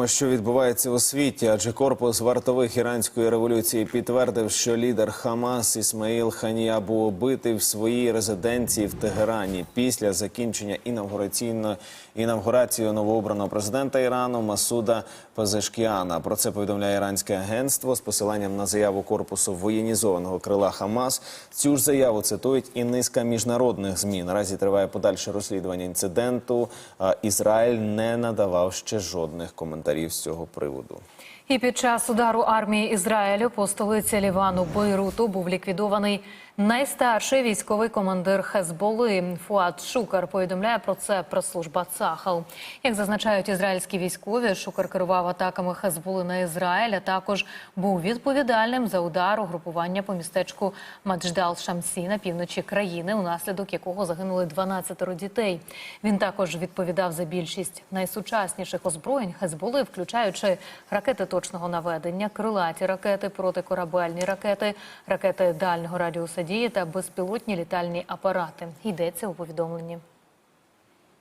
розкажемо, що відбувається у світі, адже корпус вартових іранської революції підтвердив, що лідер Хамас Ісмаїл Ханія був убитий в своїй резиденції в Тегерані після закінчення інавгураційної інавгурації новообраного президента Ірану Масуда Пазешкіана. Про це повідомляє іранське агентство з посиланням на заяву корпусу воєнізованого крила Хамас. Цю ж заяву цитують і низка міжнародних змі. Наразі триває подальше розслідування інциденту. Ізраїль не надавав ще жодних коментарів з цього приводу. І під час удару армії Ізраїлю по столиці Лівану Бейруту був ліквідований найстарший військовий командир Хезболи Фуат Шукар. Повідомляє про це прес-служба Цахал. Як зазначають ізраїльські військові, Шукар керував атаками Хезболи на Ізраїль, а також був відповідальним за удар угрупування по містечку Мадждал Шамсі на півночі країни, унаслідок якого загинули 12 дітей. Він також відповідав за більшість найсучасніших озброєнь Хезболи, включаючи ракети точного наведення, крилаті ракети, протикорабельні ракети, ракети дальнього радіуса дії та безпілотні літальні апарати. Йдеться у повідомленні.